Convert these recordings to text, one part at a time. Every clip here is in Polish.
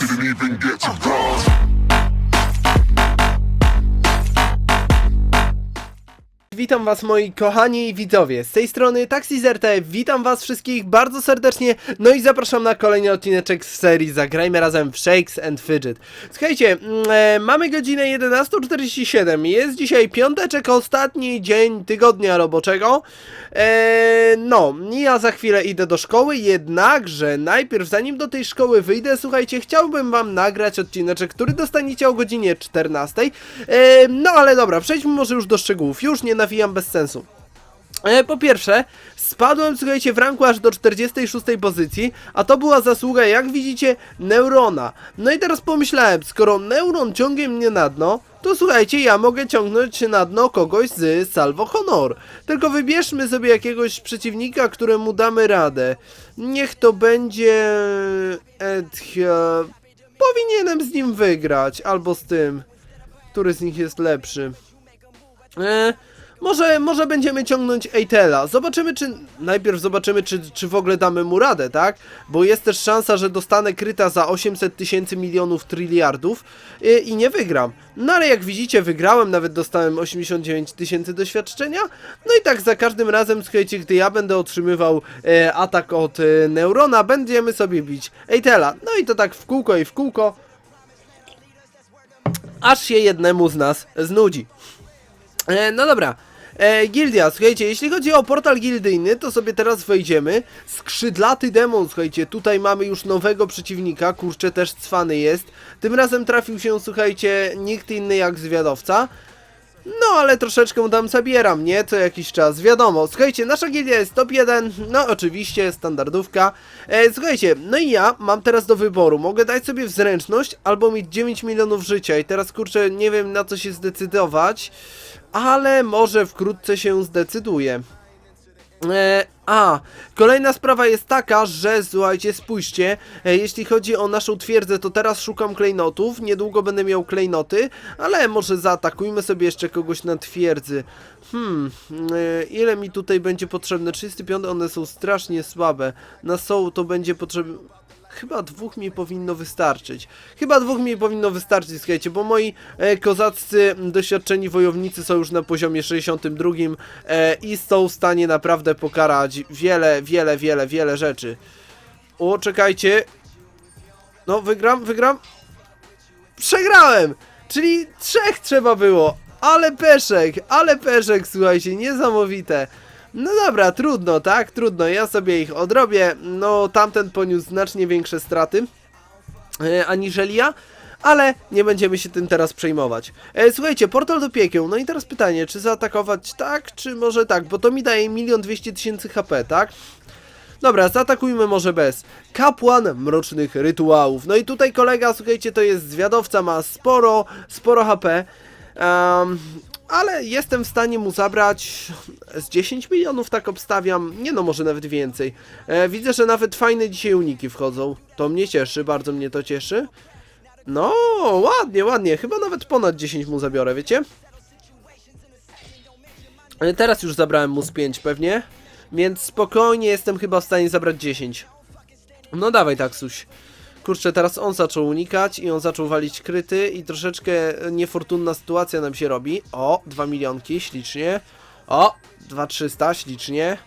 Didn't even get to cross. Witam was moi kochani widzowie, z tej strony Taxizerte, witam was wszystkich bardzo serdecznie, no i zapraszam na kolejny odcineczek z serii Zagrajmy razem w Shakes and Fidget. Słuchajcie, mm, e, mamy godzinę 11.47, jest dzisiaj piąteczek, ostatni dzień tygodnia roboczego, e, no, ja za chwilę idę do szkoły, jednakże najpierw zanim do tej szkoły wyjdę, słuchajcie, chciałbym wam nagrać odcineczek, który dostaniecie o godzinie 14, e, no ale dobra, przejdźmy może już do szczegółów, już nie nawijam bez sensu. E, po pierwsze, spadłem, słuchajcie, w ranku aż do 46 pozycji, a to była zasługa, jak widzicie, Neurona. No i teraz pomyślałem, skoro Neuron ciągnie mnie na dno, to słuchajcie, ja mogę ciągnąć na dno kogoś z Salvo Honor. Tylko wybierzmy sobie jakiegoś przeciwnika, któremu damy radę. Niech to będzie... Edhia... Powinienem z nim wygrać, albo z tym. Który z nich jest lepszy? E, może, może będziemy ciągnąć Eitela. Zobaczymy, czy. Najpierw zobaczymy, czy, czy w ogóle damy mu radę, tak? Bo jest też szansa, że dostanę kryta za 800 tysięcy milionów triliardów i, i nie wygram. No ale jak widzicie, wygrałem, nawet dostałem 89 tysięcy doświadczenia. No i tak za każdym razem, słuchajcie, gdy ja będę otrzymywał e, atak od e, Neurona, będziemy sobie bić Eitela. No i to tak w kółko i w kółko. Aż się jednemu z nas znudzi. E, no dobra. E, gildia, słuchajcie, jeśli chodzi o portal gildyjny, to sobie teraz wejdziemy. Skrzydlaty demon, słuchajcie, tutaj mamy już nowego przeciwnika, kurczę, też cwany jest. Tym razem trafił się, słuchajcie, nikt inny jak zwiadowca. No, ale troszeczkę tam zabieram, nie? Co jakiś czas, wiadomo. Słuchajcie, nasza gildia jest top 1, no oczywiście, standardówka. E, słuchajcie, no i ja mam teraz do wyboru. Mogę dać sobie w zręczność albo mieć 9 milionów życia i teraz, kurczę, nie wiem na co się zdecydować, ale może wkrótce się zdecyduję. E, a, kolejna sprawa jest taka, że słuchajcie, spójrzcie, e, jeśli chodzi o naszą twierdzę, to teraz szukam klejnotów, niedługo będę miał klejnoty, ale może zaatakujmy sobie jeszcze kogoś na twierdzy. Hmm, e, ile mi tutaj będzie potrzebne? 35, one są strasznie słabe. Na są to będzie potrzebne... Chyba dwóch mi powinno wystarczyć. Chyba dwóch mi powinno wystarczyć, słuchajcie, bo moi e, kozaccy doświadczeni wojownicy są już na poziomie 62 e, i są w stanie naprawdę pokarać wiele, wiele, wiele, wiele rzeczy. O, czekajcie. No, wygram, wygram. Przegrałem! Czyli trzech trzeba było. Ale peszek, ale peszek, słuchajcie, niesamowite. No dobra, trudno, tak? Trudno, ja sobie ich odrobię. No, tamten poniósł znacznie większe straty e, aniżeli ja, ale nie będziemy się tym teraz przejmować. E, słuchajcie, portal do piekieł. No i teraz pytanie, czy zaatakować tak, czy może tak? Bo to mi daje milion dwieście tysięcy HP, tak? Dobra, zaatakujmy może bez. Kapłan mrocznych rytuałów. No i tutaj kolega, słuchajcie, to jest zwiadowca, ma sporo, sporo HP. Um, ale jestem w stanie mu zabrać z 10 milionów, tak obstawiam. Nie no, może nawet więcej. E, widzę, że nawet fajne dzisiaj uniki wchodzą. To mnie cieszy, bardzo mnie to cieszy. No, ładnie, ładnie. Chyba nawet ponad 10 mu zabiorę, wiecie? E, Teraz już zabrałem mu z 5 pewnie. Więc spokojnie jestem chyba w stanie zabrać 10. No dawaj, taksuś. Kurczę, teraz on zaczął unikać i on zaczął walić kryty i troszeczkę niefortunna sytuacja nam się robi. O, 2 milionki, ślicznie. O, 2300, ślicznie.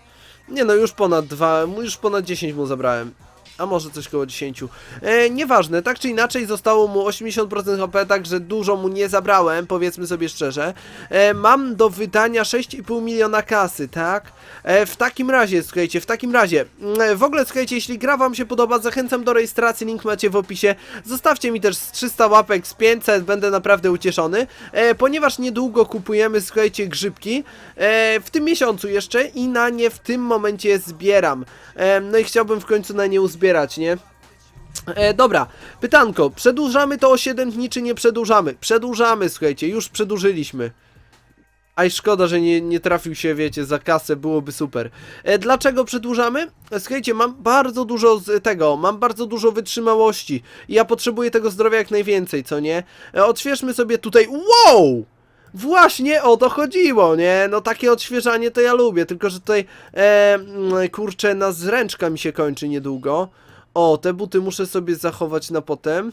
Nie no, już ponad 2, już ponad 10 mu zabrałem. A może coś koło 10. E, nieważne, tak czy inaczej zostało mu 80% HP, także dużo mu nie zabrałem, powiedzmy sobie szczerze. E, mam do wydania 6,5 miliona kasy, tak? E, w takim razie, słuchajcie, w takim razie, mm, w ogóle słuchajcie, jeśli gra wam się podoba, zachęcam do rejestracji, link macie w opisie. Zostawcie mi też z 300 łapek, z 500, będę naprawdę ucieszony, e, ponieważ niedługo kupujemy, słuchajcie, grzybki, e, w tym miesiącu jeszcze i na nie w tym momencie zbieram. E, no i chciałbym w końcu na nie uzbierać, nie? E, dobra, pytanko, przedłużamy to o 7 dni, czy nie przedłużamy? Przedłużamy, słuchajcie, już przedłużyliśmy. Aj, szkoda, że nie, nie trafił się, wiecie, za kasę, byłoby super. E, dlaczego przedłużamy? E, Słuchajcie, mam bardzo dużo z tego, mam bardzo dużo wytrzymałości. I ja potrzebuję tego zdrowia jak najwięcej, co nie? E, odświeżmy sobie tutaj... Wow! Właśnie o to chodziło, nie? No takie odświeżanie to ja lubię, tylko że tutaj, e, mm, kurczę, na zręczka mi się kończy niedługo. O, te buty muszę sobie zachować na potem.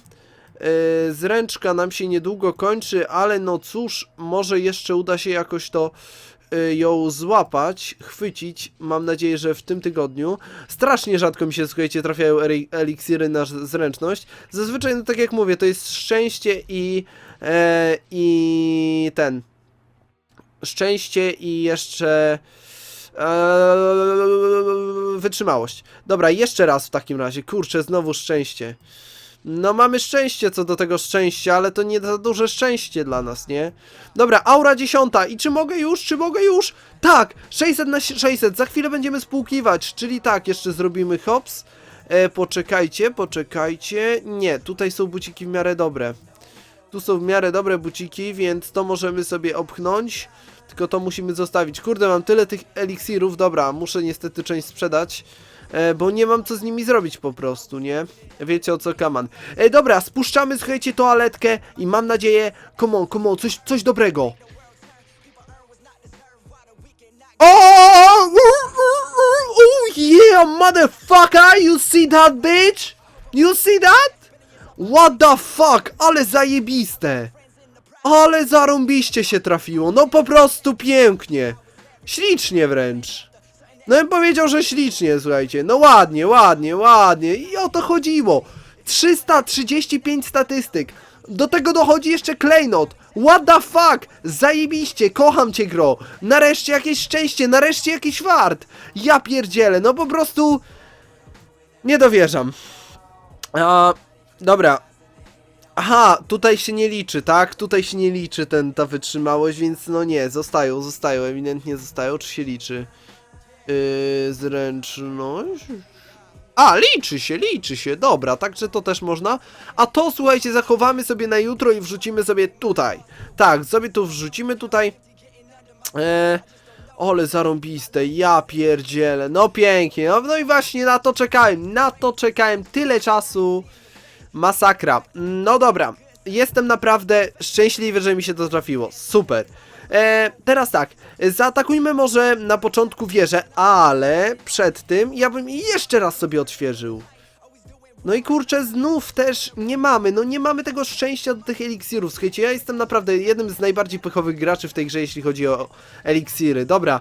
Yy, zręczka nam się niedługo kończy, ale no cóż, może jeszcze uda się jakoś to yy, ją złapać, chwycić. Mam nadzieję, że w tym tygodniu. Strasznie rzadko mi się, słuchajcie, trafiają eliksiry na zręczność. Zazwyczaj, no tak jak mówię, to jest szczęście i, e, i ten. Szczęście i jeszcze. Eee, wytrzymałość. Dobra, jeszcze raz w takim razie. Kurczę, znowu szczęście. No mamy szczęście co do tego szczęścia, ale to nie za duże szczęście dla nas, nie? Dobra, aura dziesiąta. I czy mogę już? Czy mogę już? Tak! 600 na 600. Za chwilę będziemy spłukiwać. Czyli tak, jeszcze zrobimy hops. E, poczekajcie, poczekajcie. Nie, tutaj są buciki w miarę dobre. Tu są w miarę dobre buciki, więc to możemy sobie opchnąć. Tylko to musimy zostawić. Kurde, mam tyle tych eliksirów. Dobra, muszę niestety część sprzedać. E, bo nie mam co z nimi zrobić po prostu, nie? Wiecie o co kaman. E, dobra, spuszczamy, słuchajcie, toaletkę i mam nadzieję... Come on, come on, coś, coś dobrego. Oh, oh yeah, motherfucker! You see that, bitch? You see that? What the fuck? Ale zajebiste! Ale zarąbiście się trafiło, no po prostu pięknie. Ślicznie wręcz. No bym powiedział, że ślicznie, słuchajcie. No ładnie, ładnie, ładnie. I o to chodziło. 335 statystyk. Do tego dochodzi jeszcze klejnot. What the fuck? Zajebiście, kocham cię gro. Nareszcie jakieś szczęście, nareszcie jakiś wart. Ja pierdzielę, no po prostu... Nie dowierzam. A, dobra. Aha, tutaj się nie liczy, tak? Tutaj się nie liczy ten, ta wytrzymałość, więc no nie, zostają, zostają, ewidentnie zostają. Czy się liczy? Yy, zręczność. A, liczy się, liczy się, dobra, także to też można. A to, słuchajcie, zachowamy sobie na jutro i wrzucimy sobie tutaj. Tak, sobie tu wrzucimy tutaj. Eee, ole zarąbiste, ja pierdzielę, no pięknie, no, no i właśnie na to czekałem, na to czekałem tyle czasu. Masakra. No dobra, jestem naprawdę szczęśliwy, że mi się to trafiło, super. E, teraz tak, zaatakujmy może na początku wieżę, ale przed tym ja bym jeszcze raz sobie odświeżył. No i kurczę, znów też nie mamy, no nie mamy tego szczęścia do tych eliksirów. Słuchajcie, ja jestem naprawdę jednym z najbardziej pechowych graczy w tej grze, jeśli chodzi o eliksiry. Dobra,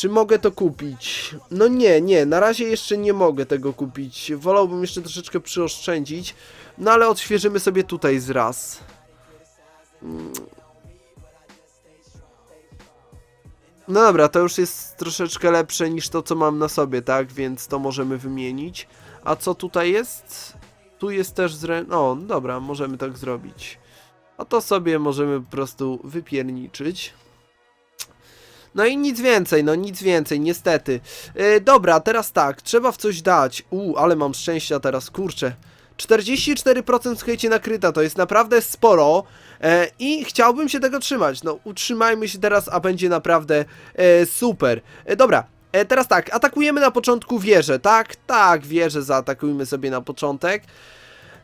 czy mogę to kupić? No nie, nie, na razie jeszcze nie mogę tego kupić. Wolałbym jeszcze troszeczkę przyoszczędzić, no ale odświeżymy sobie tutaj z raz. No dobra, to już jest troszeczkę lepsze niż to, co mam na sobie, tak? Więc to możemy wymienić. A co tutaj jest? Tu jest też zrę... O, dobra, możemy tak zrobić. A to sobie możemy po prostu wypierniczyć. No i nic więcej, no nic więcej, niestety. Yy, dobra, teraz tak, trzeba w coś dać. U, ale mam szczęścia teraz, kurczę. 44% słuchajcie nakryta, to jest naprawdę sporo e, i chciałbym się tego trzymać. No, utrzymajmy się teraz, a będzie naprawdę e, super. E, dobra, e, teraz tak, atakujemy na początku wieżę, tak? Tak, wieżę zaatakujmy sobie na początek.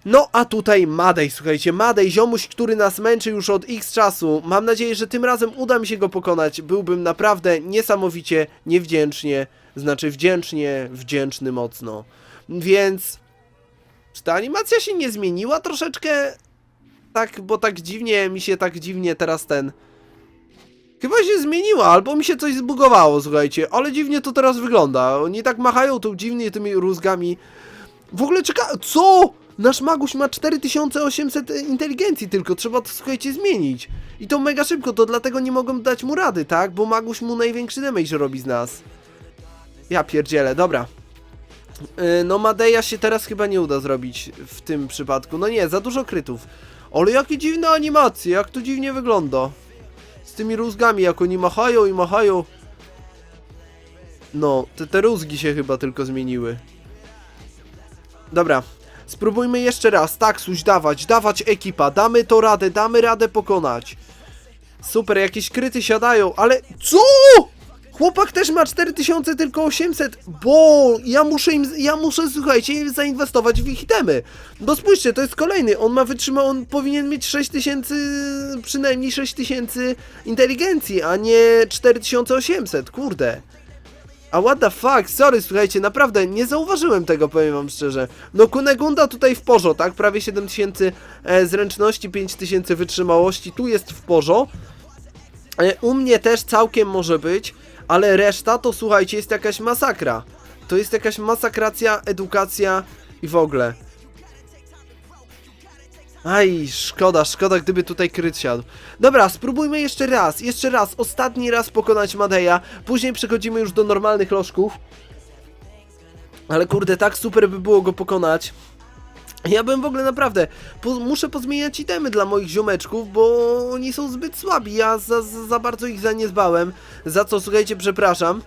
No a tutaj Madej, słuchajcie, Madej, ziomuś, który nas męczy już od x czasu. Mam nadzieję, że tym razem uda mi się go pokonać. Byłbym naprawdę niesamowicie niewdzięcznie, znaczy wdzięcznie, wdzięczny mocno. Więc czy ta animacja się nie zmieniła troszeczkę? Tak, bo tak dziwnie mi się tak dziwnie teraz ten. Chyba się zmieniła, albo mi się coś zbugowało, słuchajcie, ale dziwnie to teraz wygląda. Oni tak machają tu dziwnie tymi rózgami. W ogóle czeka. Co? Nasz maguś ma 4800 inteligencji tylko, trzeba to słuchajcie zmienić. I to mega szybko, to dlatego nie mogą dać mu rady, tak? Bo maguś mu największy damage robi z nas. Ja pierdzielę, dobra. Yy, No Madeja się teraz chyba nie uda zrobić w tym przypadku. No nie, za dużo krytów. Ale jakie dziwne animacje, jak to dziwnie wygląda. Z tymi rózgami, jak oni machają i machają. No, te, te rózgi się chyba tylko zmieniły. Dobra, spróbujmy jeszcze raz. Tak, suś dawać, dawać ekipa. Damy to radę, damy radę pokonać. Super, jakieś kryty siadają, ale... CO?! Chłopak też ma 4000, tylko 800, bo ja muszę im, ja muszę, słuchajcie, zainwestować w ich itemy. Bo spójrzcie, to jest kolejny, on ma wytrzymał, on powinien mieć 6000, przynajmniej 6000 inteligencji, a nie 4800, kurde. A what the fuck, sorry, słuchajcie, naprawdę nie zauważyłem tego, powiem wam szczerze. No Kunegunda tutaj w porzo, tak? Prawie 7000 e, zręczności, 5000 wytrzymałości, tu jest w porzo. E, u mnie też całkiem może być, ale reszta to słuchajcie, jest jakaś masakra. To jest jakaś masakracja, edukacja i w ogóle. Aj, szkoda, szkoda, gdyby tutaj kryt siadł. Dobra, spróbujmy jeszcze raz, jeszcze raz, ostatni raz pokonać Madeja. Później przechodzimy już do normalnych lożków. Ale kurde, tak super by było go pokonać. Ja bym w ogóle naprawdę, po, muszę pozmieniać itemy dla moich ziomeczków, bo oni są zbyt słabi, ja za, za, za bardzo ich zaniedbałem, za co słuchajcie, przepraszam.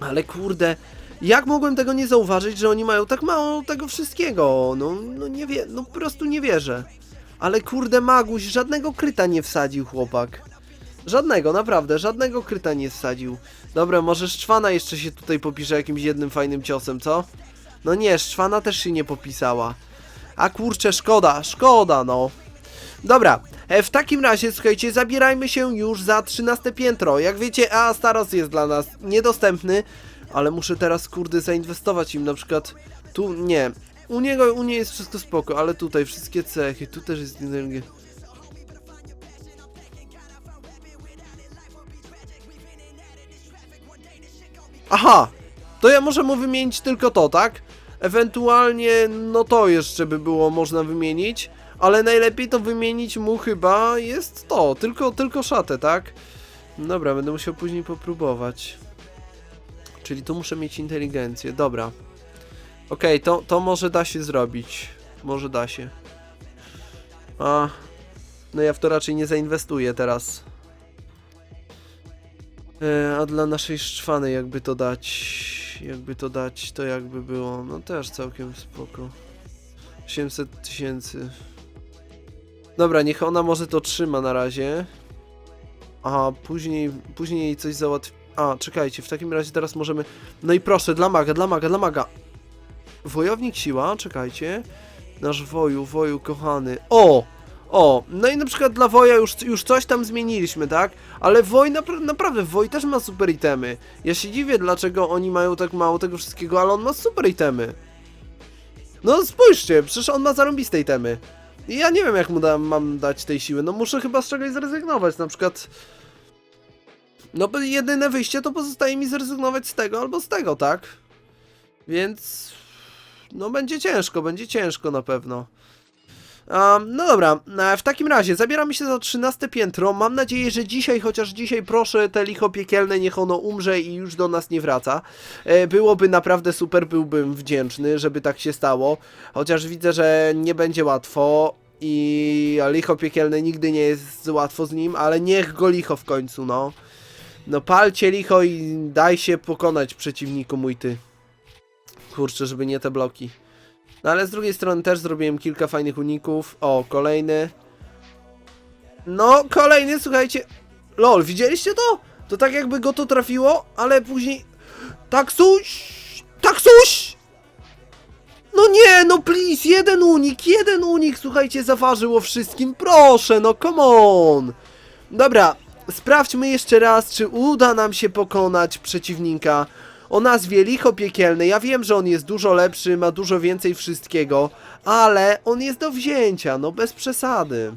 Ale kurde, jak mogłem tego nie zauważyć, że oni mają tak mało tego wszystkiego? No, no nie wie, no po prostu nie wierzę. Ale kurde, Maguś, żadnego kryta nie wsadził chłopak. Żadnego, naprawdę, żadnego kryta nie wsadził. Dobra, może Szczwana jeszcze się tutaj popisze jakimś jednym fajnym ciosem, co? No nie, Szczwana też się nie popisała. A kurczę, szkoda, szkoda, no. Dobra, e, w takim razie, słuchajcie, zabierajmy się już za 13 piętro. Jak wiecie, A Staros jest dla nas niedostępny, ale muszę teraz, kurde, zainwestować im na przykład tu, nie. U niego, u niej jest wszystko spoko, ale tutaj wszystkie cechy, tu też jest energia. Aha! To ja muszę mu wymienić tylko to, tak? Ewentualnie, no to jeszcze by było można wymienić, ale najlepiej to wymienić mu chyba jest to, tylko, tylko szatę, tak? Dobra, będę musiał później popróbować. Czyli tu muszę mieć inteligencję, dobra. Okej, to, to może da się zrobić. Może da się. A, no ja w to raczej nie zainwestuję teraz. E, a dla naszej szczwany jakby to dać, jakby to dać, to jakby było, no też całkiem spoko. 800 tysięcy. Dobra, niech ona może to trzyma na razie. A później, później coś załatwi. A, czekajcie, w takim razie teraz możemy. No i proszę, dla maga, dla maga, dla maga. Wojownik siła, czekajcie. Nasz woju, woju kochany. O! O, no i na przykład dla Woja już, już coś tam zmieniliśmy, tak? Ale Woj, napra naprawdę, Woj też ma super itemy. Ja się dziwię, dlaczego oni mają tak mało tego wszystkiego, ale on ma super itemy. No spójrzcie, przecież on ma zarąbiste itemy. I ja nie wiem, jak mu da, mam dać tej siły. No muszę chyba z czegoś zrezygnować, na przykład... No jedyne wyjście to pozostaje mi zrezygnować z tego albo z tego, tak? Więc... No będzie ciężko, będzie ciężko na pewno. Um, no dobra, e, w takim razie zabieramy się za 13 piętro. Mam nadzieję, że dzisiaj, chociaż dzisiaj proszę te licho piekielne, niech ono umrze i już do nas nie wraca. E, byłoby naprawdę super, byłbym wdzięczny, żeby tak się stało. Chociaż widzę, że nie będzie łatwo i licho piekielne nigdy nie jest łatwo z nim, ale niech go licho w końcu, no. No palcie licho i daj się pokonać przeciwniku mój ty. Kurczę, żeby nie te bloki. No ale z drugiej strony też zrobiłem kilka fajnych uników. O, kolejny. No, kolejny, słuchajcie. Lol, widzieliście to? To tak jakby go to trafiło, ale później... Taksuś! Taksuś! No nie, no please, jeden unik, jeden unik, słuchajcie, zaważyło wszystkim. Proszę, no come on. Dobra, sprawdźmy jeszcze raz, czy uda nam się pokonać przeciwnika o nazwie Licho Piekielny. Ja wiem, że on jest dużo lepszy, ma dużo więcej wszystkiego, ale on jest do wzięcia, no bez przesady.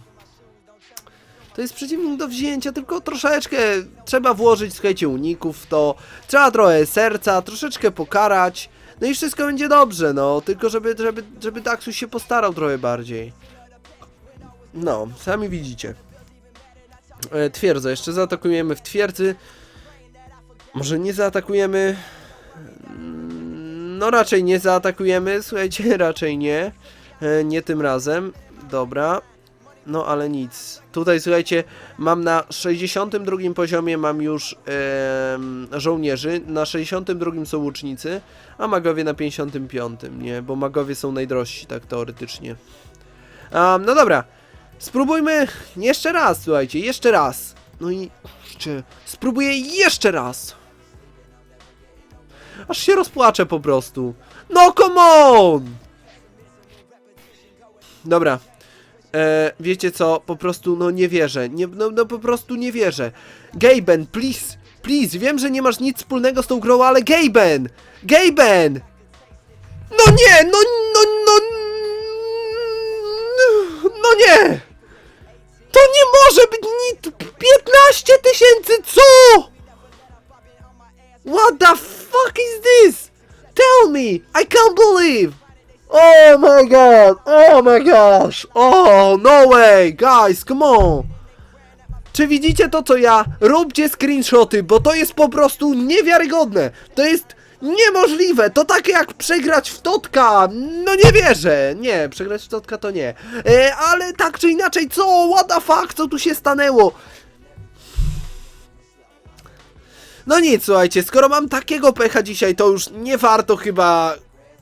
To jest przeciwnik do wzięcia, tylko troszeczkę trzeba włożyć, słuchajcie, uników w to, trzeba trochę serca, troszeczkę pokarać, no i wszystko będzie dobrze, no, tylko żeby, żeby, żeby Daxus się postarał trochę bardziej. No, sami widzicie. E, twierdza, jeszcze zaatakujemy w twierdzy. Może nie zaatakujemy. Mm, No raczej nie zaatakujemy, słuchajcie, raczej nie. E, Nie tym razem. Dobra. No ale nic. Tutaj słuchajcie, mam na 62 poziomie mam już em, żołnierzy, na 62 są łucznicy, a magowie na 55, nie? Bo magowie są najdrożsi, tak teoretycznie. Um, no dobra, spróbujmy jeszcze raz, słuchajcie, jeszcze raz. No i kurczę, spróbuję jeszcze raz. Aż się rozpłaczę po prostu. No come on! Dobra. E, wiecie co, po prostu no nie wierzę. Nie, no, no po prostu nie wierzę. Gaben, please, please, wiem, że nie masz nic wspólnego z tą grą, ale Gaben! Gaben! No nie, no, no, no, no nie! To nie może być nic, 15 tysięcy, co? What the fuck is this? Tell me, I can't believe! Oh my god, oh my gosh, oh no way, guys, come on! Czy widzicie to co ja? Róbcie screenshoty, bo to jest po prostu niewiarygodne. To jest niemożliwe. To takie jak przegrać w Totka. No nie wierzę. Nie, przegrać w Totka to nie. E, ale tak czy inaczej, co? What the fuck? Co tu się stanęło? No nic, słuchajcie, skoro mam takiego pecha dzisiaj, to już nie warto chyba.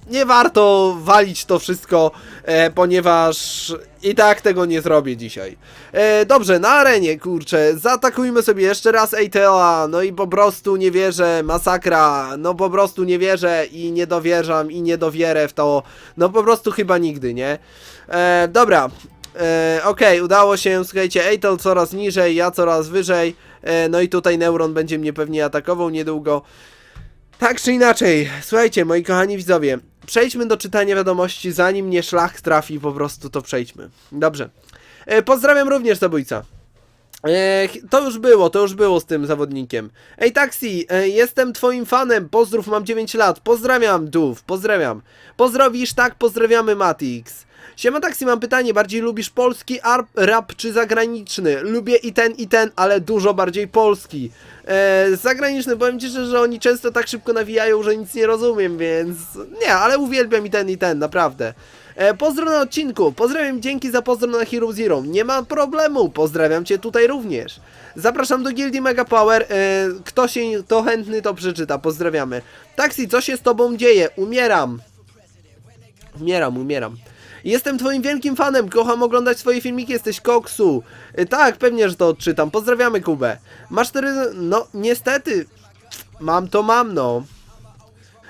Nie warto walić to wszystko, e, ponieważ i tak tego nie zrobię dzisiaj. E, dobrze, na arenie, kurczę, zaatakujmy sobie jeszcze raz ATL-a, no i po prostu nie wierzę, masakra, no po prostu nie wierzę i nie dowierzam i nie dowierę w to, no po prostu chyba nigdy, nie? E, dobra, E, Okej, udało się, słuchajcie, Eitel coraz niżej, ja coraz wyżej, e, no i tutaj Neuron będzie mnie pewnie atakował niedługo. Tak czy inaczej, słuchajcie, moi kochani widzowie, przejdźmy do czytania wiadomości, zanim mnie szlak trafi, po prostu to przejdźmy. Dobrze. E, pozdrawiam również zabójca. E, to już było, to już było z tym zawodnikiem. Ej, taksi, e, jestem twoim fanem, pozdrów, mam 9 lat, pozdrawiam, Dów, pozdrawiam. Pozdrowisz, tak, pozdrawiamy, Matix. Siema taksi, mam pytanie, bardziej lubisz polski rap czy zagraniczny? Lubię i ten, i ten, ale dużo bardziej polski. E, zagraniczny, powiem ci szczerze, że oni często tak szybko nawijają, że nic nie rozumiem, więc nie, ale uwielbiam i ten, i ten, naprawdę. E, pozdro na odcinku, pozdrawiam, dzięki za pozdro na Hero Zero, nie ma problemu, pozdrawiam cię tutaj również. Zapraszam do gildii Mega Power, e, kto się, to chętny to przeczyta, pozdrawiamy. Taksi, co się z tobą dzieje? Umieram. Umieram, umieram. Jestem twoim wielkim fanem, kocham oglądać twoje filmiki, jesteś koksu. Y, tak, pewnie, że to odczytam. Pozdrawiamy Kubę. Masz cztery... No, niestety. Mam to mam, no.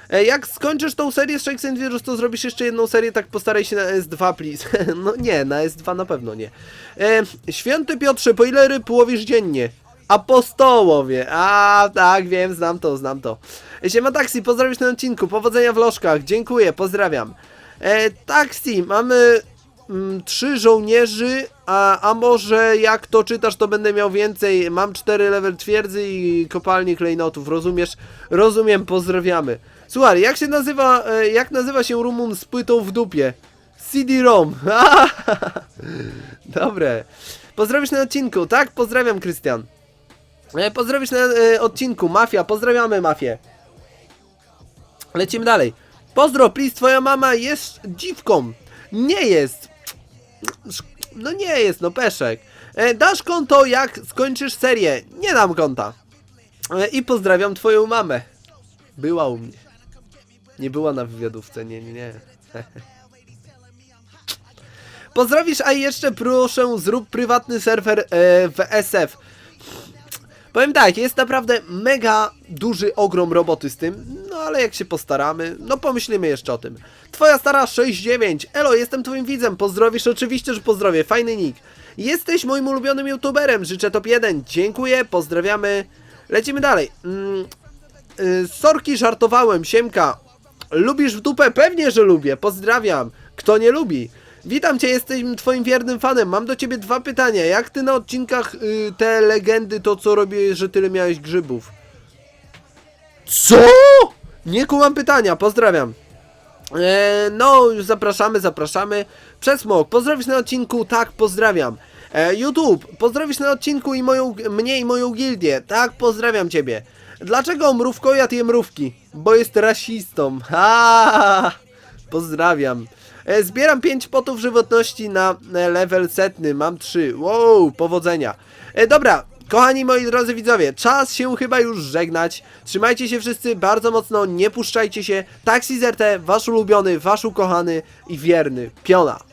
E, jak skończysz tą serię z Shakes and Virus, to zrobisz jeszcze jedną serię, tak postaraj się na S2, please. no nie, na S2 na pewno nie. E, Święty Piotrze, po ile ryb łowisz dziennie? Apostołowie. A, tak, wiem, znam to, znam to. E, Siema Taksi, pozdrawiam na odcinku. Powodzenia w lożkach. Dziękuję, pozdrawiam. E, taksi, mamy mm, trzy żołnierzy, a, a może jak to czytasz, to będę miał więcej. Mam cztery level twierdzy i kopalni klejnotów, rozumiesz? Rozumiem, pozdrawiamy. Słuchaj, jak się nazywa, e, jak nazywa się Rumun z płytą w dupie? CD-ROM. Dobre. Pozdrowisz na odcinku, tak? Pozdrawiam, Krystian. E, Pozdrowisz na e, odcinku, Mafia, pozdrawiamy Mafię. Lecimy dalej. Pozdro, please, twoja mama jest dziwką. Nie jest. No nie jest, no peszek. E, dasz konto, jak skończysz serię. Nie dam konta. E, I pozdrawiam twoją mamę. Była u mnie. Nie była na wywiadówce, nie, nie, nie. Pozdrowisz, a jeszcze proszę zrób prywatny serwer e, w SF. Powiem tak, jest naprawdę mega duży ogrom roboty z tym, no ale jak się postaramy, no pomyślimy jeszcze o tym. Twoja stara 69, elo, jestem twoim widzem, pozdrowisz, oczywiście, że pozdrowię, fajny nick. Jesteś moim ulubionym youtuberem, życzę top 1, dziękuję, pozdrawiamy. Lecimy dalej. Mm, y, sorki, żartowałem, siemka. Lubisz w dupę? Pewnie, że lubię, pozdrawiam. Kto nie lubi? Witam cię, jestem twoim wiernym fanem. Mam do ciebie dwa pytania. Jak ty na odcinkach y, te legendy, to co robię, że tyle miałeś grzybów? Co? Nie kumam pytania, pozdrawiam. E, no, już zapraszamy, zapraszamy. Przesmok, pozdrowisz na odcinku? Tak, pozdrawiam. E, YouTube, pozdrowisz na odcinku i moją, mnie i moją gildię? Tak, pozdrawiam ciebie. Dlaczego mrówkojad je mrówki? Bo jest rasistą. Ha! Pozdrawiam. E, zbieram 5 potów żywotności na e, level setny. Mam 3. Wow, powodzenia. E, dobra, kochani moi drodzy widzowie, czas się chyba już żegnać. Trzymajcie się wszyscy bardzo mocno, nie puszczajcie się. Taxi ZRT, wasz ulubiony, wasz ukochany i wierny Piona.